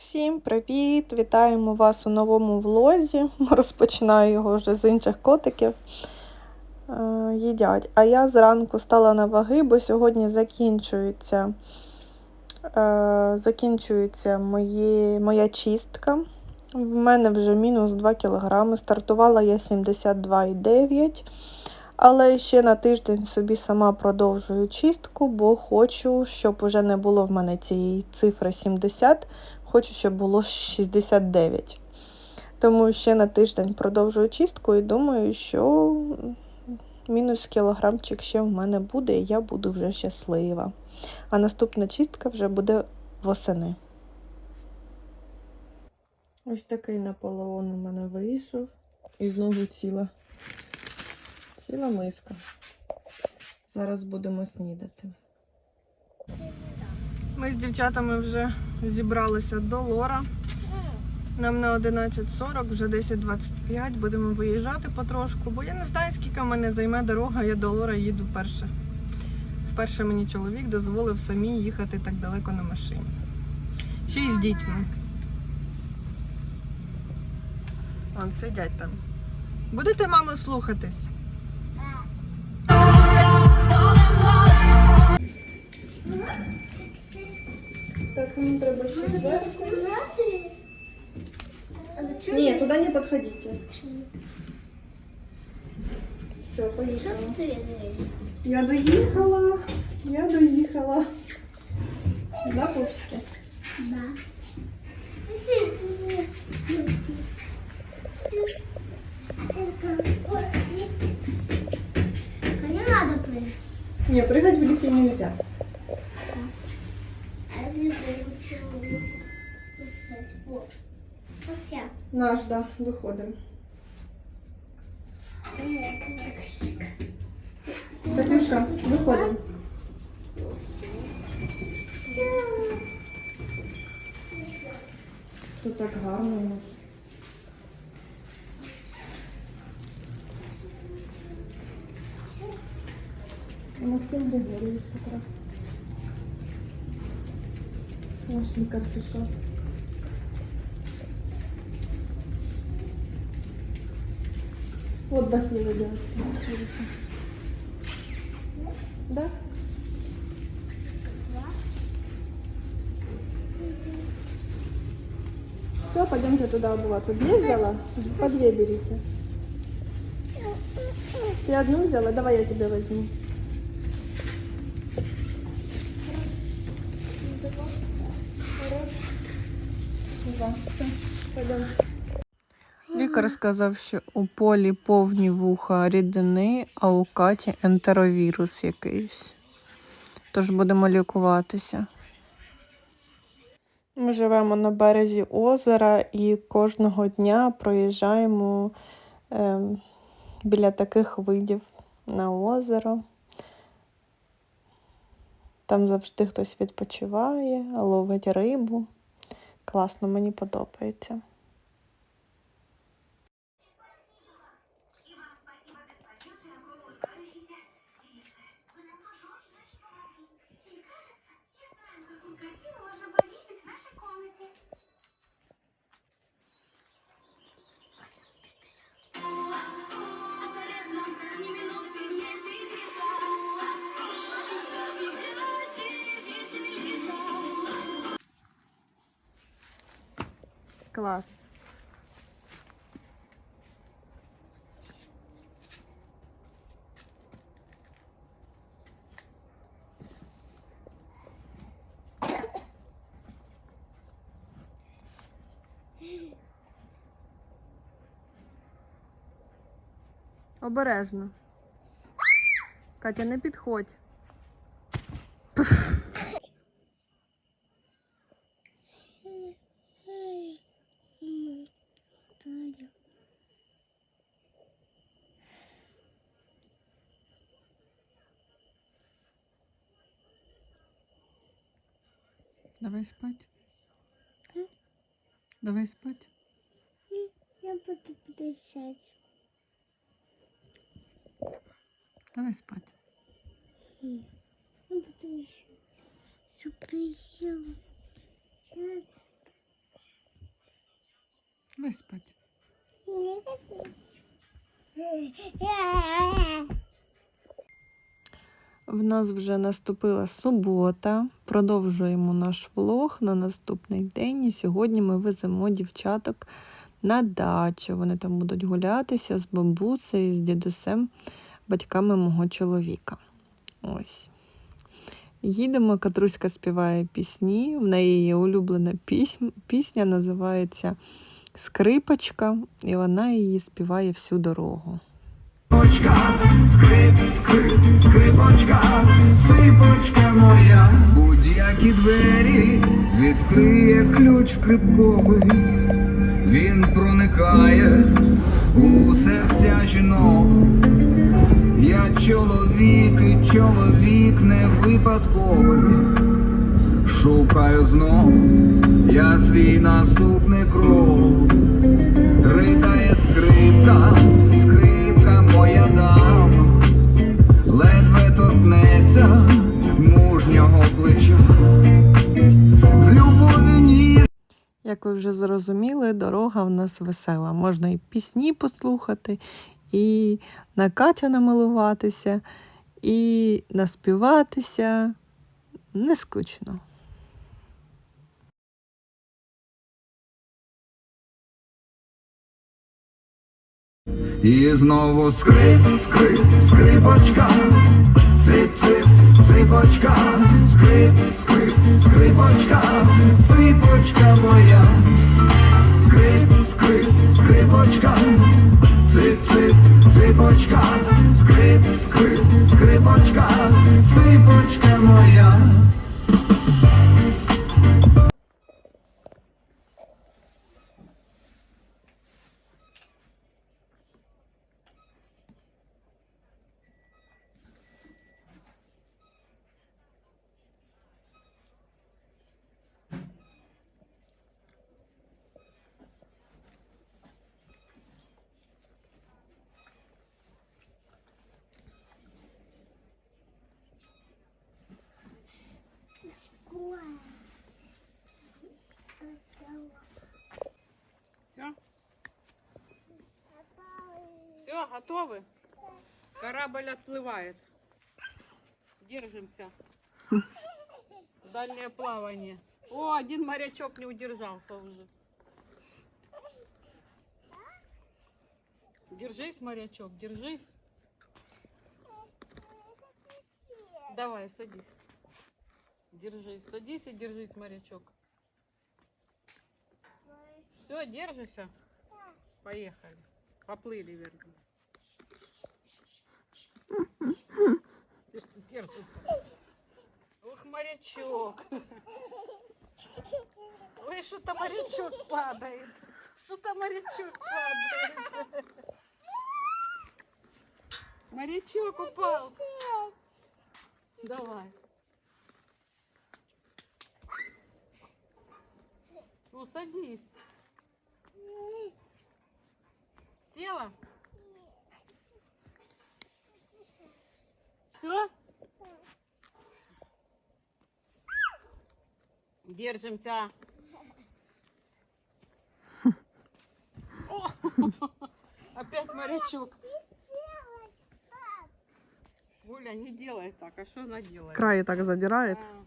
Всім привіт! Вітаємо вас у новому влозі. Розпочинаю його вже з інших котиків. Е, їдять. А я зранку стала на ваги, бо сьогодні закінчується, е, закінчується мої, моя чистка. В мене вже мінус 2 кг. Стартувала я 72,9 але ще на тиждень собі сама продовжую чистку, бо хочу, щоб вже не було в мене цієї цифри 70, хочу, щоб було 69. Тому ще на тиждень продовжую чистку і думаю, що мінус кілограмчик ще в мене буде, і я буду вже щаслива. А наступна чистка вже буде восени. Ось такий Наполеон у мене вийшов. І знову ціла. Ціла миска. Зараз будемо снідати. Ми з дівчатами вже зібралися до Лора. Нам на 11.40, вже 10.25. Будемо виїжджати потрошку, бо я не знаю, скільки мене займе дорога, я до Лора їду вперше. Вперше мені чоловік дозволив самі їхати так далеко на машині. Ще й з дітьми. Вон сидять там. Будете маму слухатись? Так, нам треба ще взяти. А зачем? Ні, туди не підходите. Все, Что поїхали. ты делаешь? Я доїхала. Я доїхала. Да, пупсики? Да. Не надо прыгать. Не, прыгать в лифте нельзя. Наш, да, виходимо. Катюшка, виходимо. Тут так гарно у нас. Максим Григорьевич как раз. Наш лікар. Вот бахилы девочки. видите? Да? Все, пойдемте туда обуваться. Две взяла? По две берите. Ты одну взяла? Давай я тебе возьму. Два. Все, пойдем. Лікар сказав, що у полі повні вуха рідини, а у Каті ентеровірус якийсь. Тож будемо лікуватися. Ми живемо на березі озера і кожного дня проїжджаємо е, біля таких видів на озеро. Там завжди хтось відпочиває, ловить рибу. Класно, мені подобається. Обережно. Катя, не підходь. Давай спать. Давай спать. Я буду писать. Давай спать. Я буду. Все спати. Не хотите. В нас вже наступила субота. Продовжуємо наш влог на наступний день. І сьогодні ми веземо дівчаток на дачу. Вони там будуть гулятися з бабусею, з дідусем, батьками мого чоловіка. Ось. Їдемо, Катруська співає пісні. В неї є улюблена пісня, пісня називається Скрипочка, і вона її співає всю дорогу. Скрипочка, скрип, скрип, скрипочка, ципочка моя, будь-які двері відкриє ключ скрипковий, він проникає у серця жінок. Чоловік і чоловік не випадковий. Шукаю знов я свій наступний крок. Ридає скрипка, скрипка моя дама, ледве торкнеться мужнього плеча. З любові ніж. Як ви вже зрозуміли, дорога в нас весела. Можна і пісні послухати, і на Катю намилуватися, і наспіватися. Не скучно. І знову скрип, скрип, скрипочка, цип, цип, ципочка, скрип, скрип, скрипочка, ципочка моя, скрип, скрип, скрипочка, ципочка, скрип, скрип, скрипочка, Корабль отплывает. Держимся. Дальнее плавание. О, один морячок не удержался уже. Держись, морячок, держись. Давай, садись. Держись, садись и держись, морячок. Все, держишься? Поехали. Поплыли, верно. Ух, морячок. Ой, что-то морячок падает. Что-то морячок падает. Морячок упал. Давай. Ну, садись. Села? Все? Держимся. О, Опять морячок. Гуля, не делай так. А что она делает? Край так задирает, А,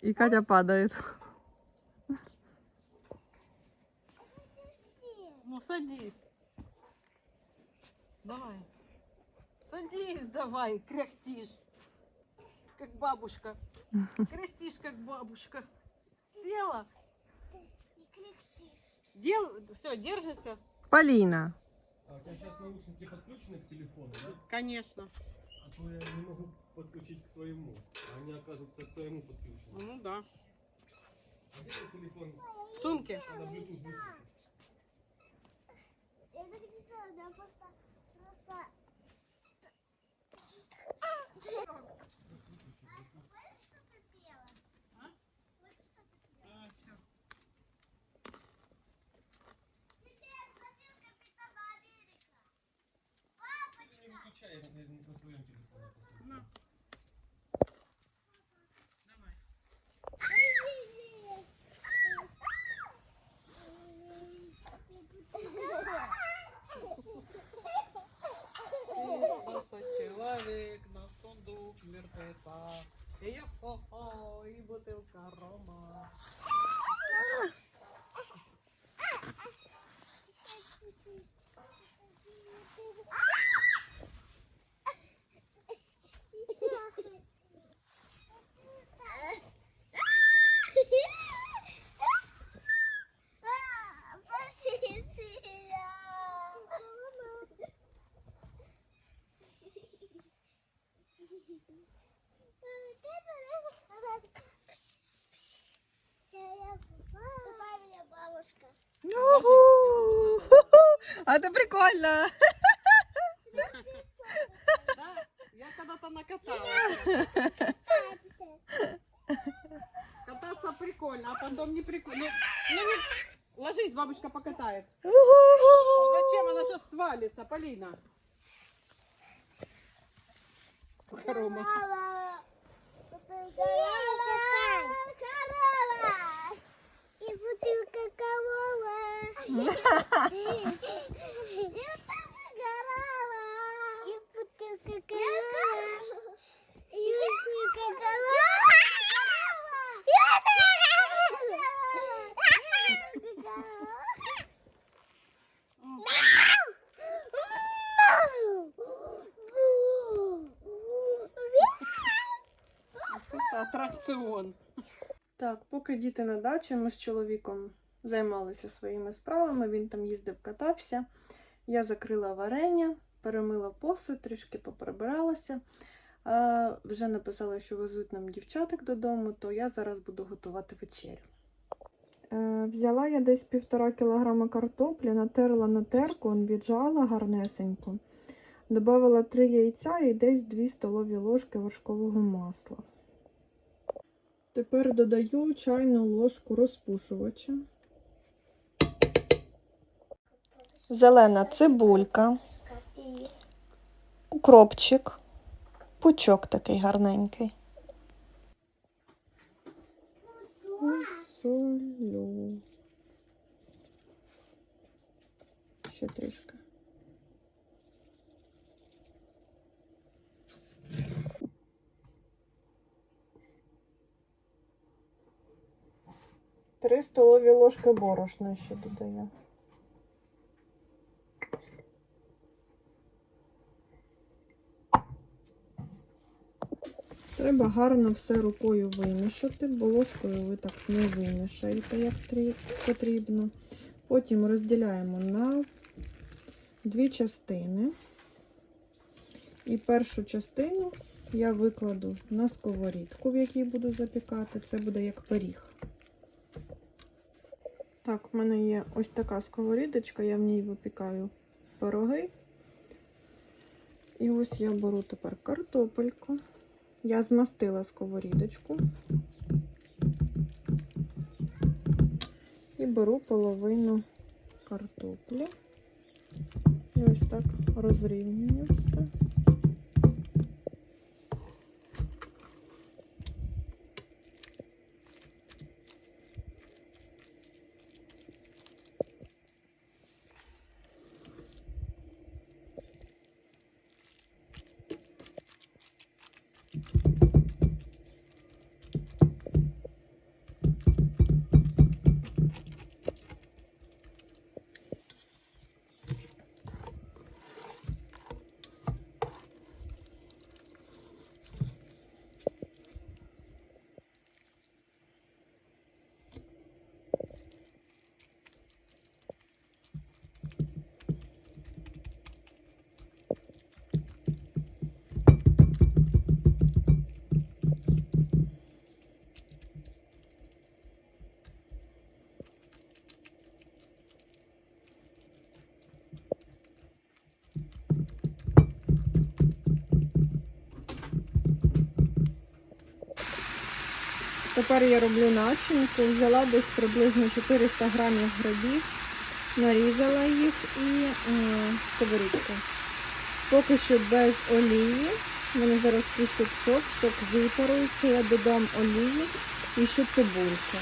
и Катя падает. Ну, садись. Давай. Садись давай, кряхтишь. Как бабушка. Кряхтишь, как бабушка. Села? Дел... Все, держишься? Поліна. А у тебя сейчас наушники подключены к телефону, да? Конечно. А то я не могу подключить к своему. А они, оказывается, к твоему подключены. Ну да. А где твой телефон? В сумке? Bluetooth. Я так не делаю, да, просто, просто... Ты не выключай на, не на своем телефоне. А це прикольно. Да? Я когда-то накаталась. Кататься прикольно, а потом не прикольно. Ну, ну не... Ложись, бабушка покатает. Ну, зачем она сейчас свалится, Полина? Корова. Корова. Корова. Корова. И бутылка корова. И корова. И бутылка корова. И бутылка корова. Это аттракцион. Так, поки діти на дачі, ми з чоловіком займалися своїми справами. Він там їздив, катався. Я закрила варення, перемила посуд, трішки поприбиралася. А, вже написала, що везуть нам дівчаток додому, то я зараз буду готувати вечерю. Е, взяла я десь півтора кілограма картоплі, натерла на терку, віджала гарнесенько. Добавила 3 яйця і десь 2 столові ложки вершкового масла. Тепер додаю чайну ложку розпушувача. Зелена цибулька, укропчик, пучок такий гарненький. І солю. Ще трішки. Три столові ложки борошна ще додаю. Треба гарно все рукою вимішати, бо ложкою ви так не вимішаєте, як потрібно. Потім розділяємо на дві частини. І першу частину я викладу на сковорідку, в якій буду запікати. Це буде як пиріг. Так, в мене є ось така сковорідочка, я в ній випікаю пироги. І ось я беру тепер картопельку. Я змастила сковорідочку. І беру половину картоплі. І ось так розрівнюю все. Тепер я роблю начинку, взяла десь приблизно 400 грамів грибів, нарізала їх і е, сковорідку. Поки що без олії. Вони зараз пустять сок, сок випарується, я додам олії і ще цибульку.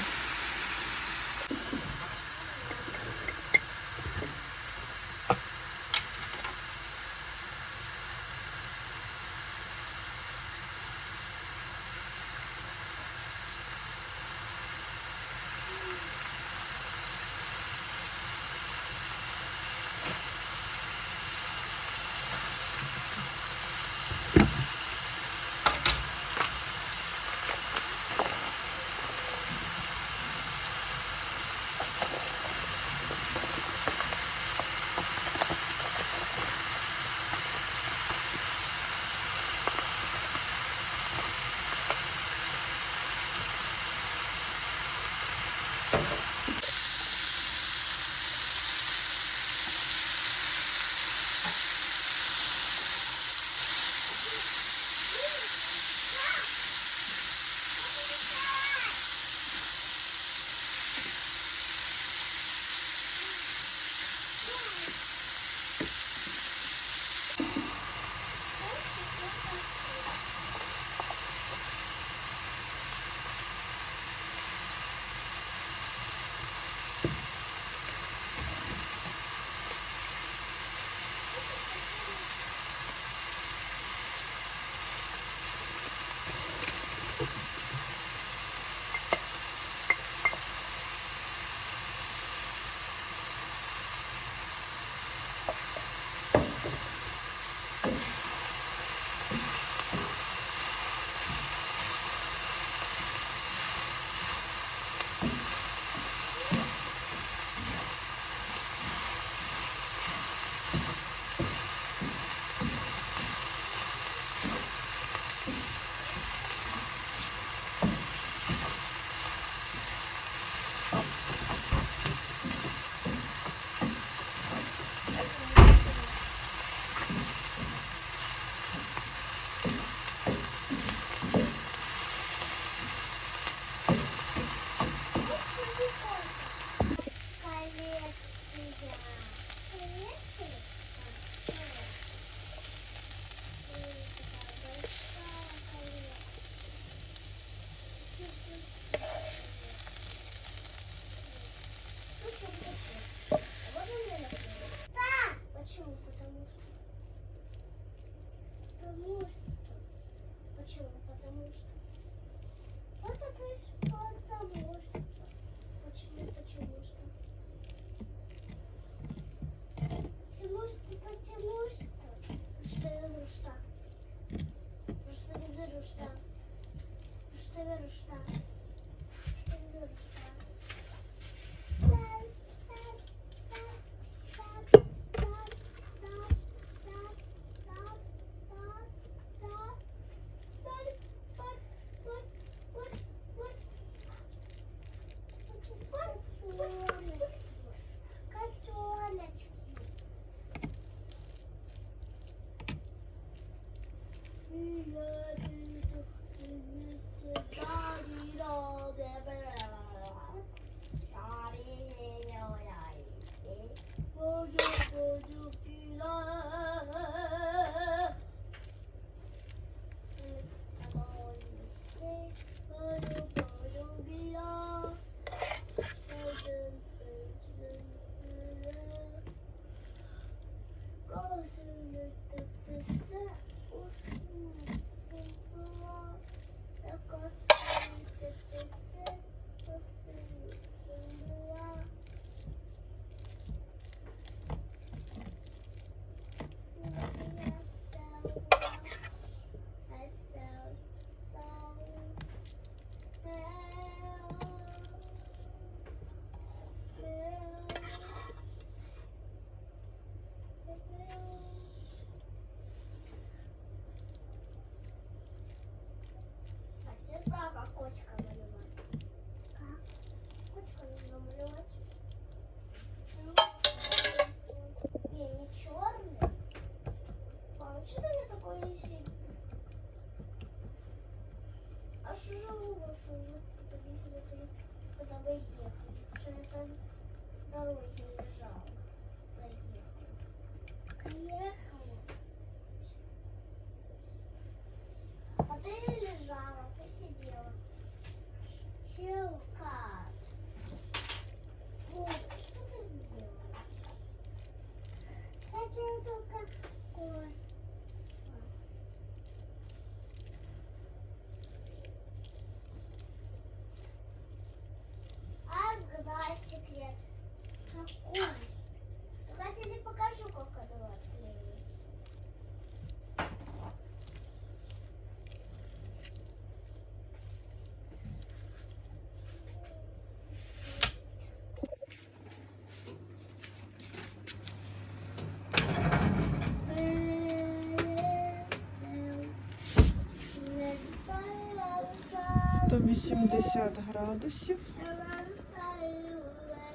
180 градусів.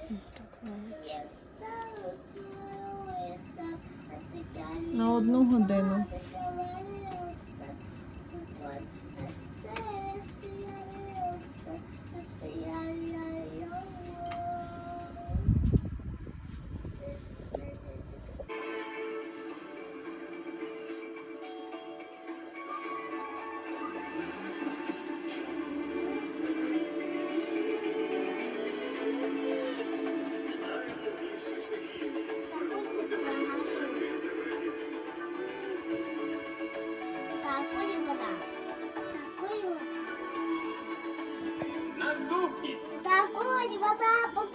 Так, навіть. На одну годину.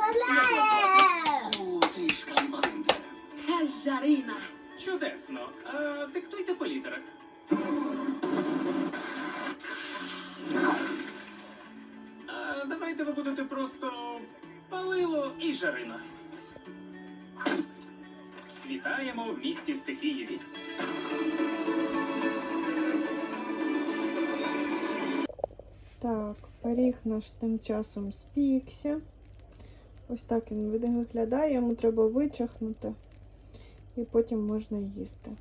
Поставляем! Жарина. Чудесно. А, диктуйте по літерах. А, давайте ви будете просто палило і жарина. Вітаємо в місті Стихієві. Так, пиріг наш тим часом спікся. Ось так він виглядає, йому треба вичахнути і потім можна їсти.